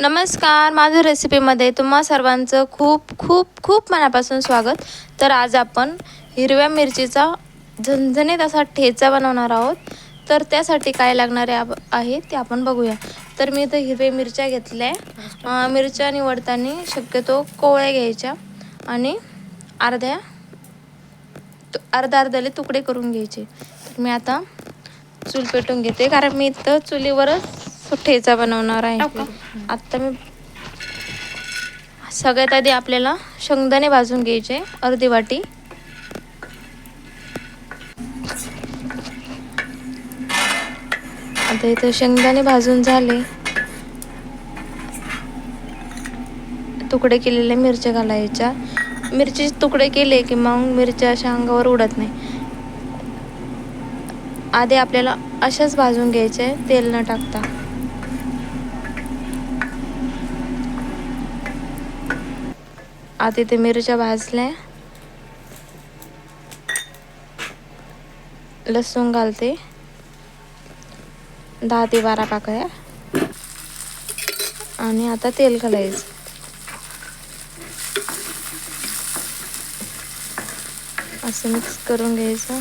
नमस्कार माझं रेसिपीमध्ये तुम्हा सर्वांचं खूप खूप खूप मनापासून स्वागत. तर आज आपण हिरव्या मिरचीचा झणझणीत असा ठेचा बनवणार आहोत. तर त्यासाठी काय लागणारे आब- आहे ते आपण बघूया. तर मी इथं हिरव्या मिरच्या घेतल्या आहे. मिरच्या निवडताना शक्यतो कोवळ्या घ्यायच्या आणि अर्ध्या तु- अर्धा अर्ध्याले तुकडे करून घ्यायचे. तर मी आता चूल पेटून घेते कारण मी इथं चुलीवरच ठेचा बनवणार आहे? आत्ता मी सगळ्यात आधी आपल्याला शेंगदाणे भाजून घ्यायचे अर्धी वाटी. आता इथं शेंगदाणे भाजून झाले. तुकडे केलेल्या मिरच्या घालायच्या. मिरची तुकडे केले की मग मिरच्या अशा अंगावर उडत नाही. आधी आपल्याला अशाच भाजून घ्यायचे तेल न टाकता. आता इथे मिरच्या भाजल्या. लसूण घालते. दहा ते बारा पाकळ्या. आणि आता तेल घालायचं. असं मिक्स करून घ्यायचं.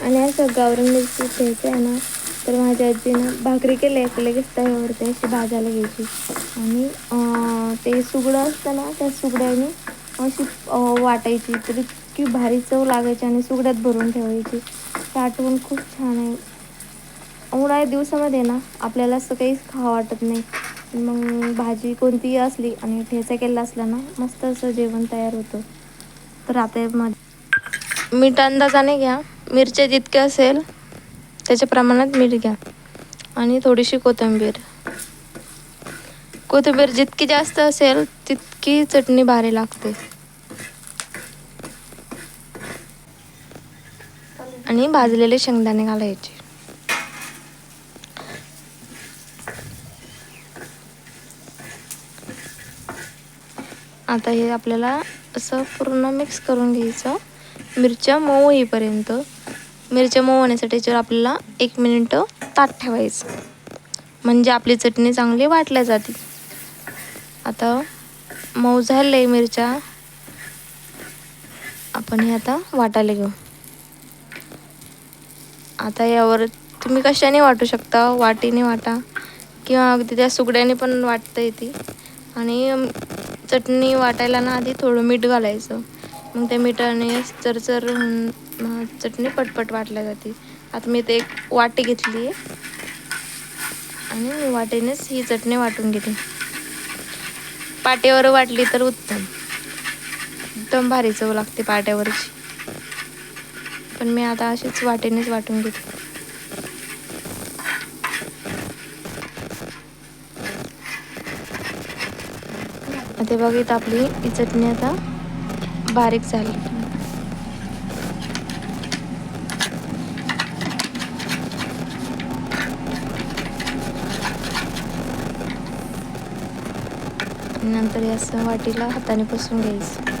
आणि असं गावरण मिरची घ्यायचं आहे ना. तर माझ्या आजीनं भाकरी केली की लगेच तव्यावरती अशी भाजायला घ्यायची. आणि ते सुगडं असतं ना त्या सुगड्याने अशी वाटायची तर इतकी भारी चव लागायची आणि सुगड्यात भरून ठेवायची. ते आठवण खूप छान आहे. उन्हाळ्या दिवसामध्ये ना आपल्याला असं काहीच खावं वाटत नाही. मग भाजी कोणतीही असली आणि ठेचा केला असला ना मस्त असं जेवण तयार होतं. तर आता यामध्ये मीठ अंदाजाने घ्या. मिरच्या जितके असेल त्याच्या प्रमाणात मीठ घ्या. आणि थोडीशी कोथिंबीर. कोथिंबीर जितकी जास्त असेल तितकी चटणी भारी लागते. आणि भाजलेले शेंगदाणे घालायचे. आता हे आपल्याला असं पूर्ण मिक्स करून घ्यायचं. मिरच्या मऊ येईपर्यंत. मिरच्या मऊ होण्यासाठी जर आपल्याला एक मिनिट ताट ठेवायचं. म्हणजे आपली चटणी चांगली वाटल्या जाते. आता मऊ झाले मिरच्या आपण हे आता वाटायला घेऊ. आता यावर तुम्ही कशाने वाटू शकता? वाटीने वाटा किंवा अगदी त्या सुगड्याने पण वाटता येते. आणि चटणी वाटायला ना आधी थोडं मीठ घालायचं. मग त्या मिठाने चरचर चटणी पटपट वाटल्या जाते. आता मी ते एक वाटी घेतली आहे. आणि मी वाटेनेच ही चटणी वाटून घेते. पाट्यावर वाटली तर उत्तम. एकदम भारी चव लागते पाट्यावरची. पण मी आता अशीच वाटेनेच वाटून घेते. आता बघित आपली ही चटणी आता बारीक झाली आणि नंतर हे असं वाटीला हाताने पुसून घ्यायचं.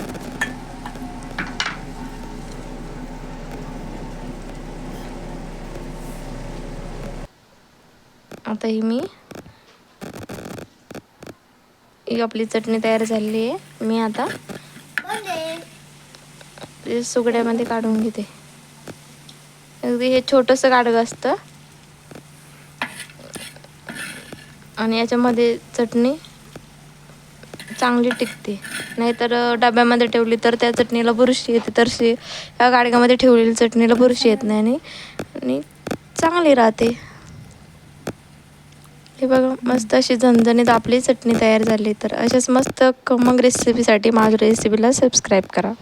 आता ही मी ही आपली चटणी तयार झालेली आहे. मी आता सुगड्यामध्ये काढून घेते. अगदी हे छोटंसं काडगं असतं. आणि याच्यामध्ये चटणी चांगली टिकते. नाहीतर डब्यामध्ये ठेवली तर त्या चटणीला बुरशी येते तर शे या गाडग्यामध्ये ठेवलेली चटणीला बुरशी येत नाही आणि आणि चांगली राहते. हे बघा मस्त अशी झणझणीत आपली चटणी तयार झाली. तर अशाच मस्त मग रेसिपीसाठी माझ्या रेसिपीला सबस्क्राईब करा.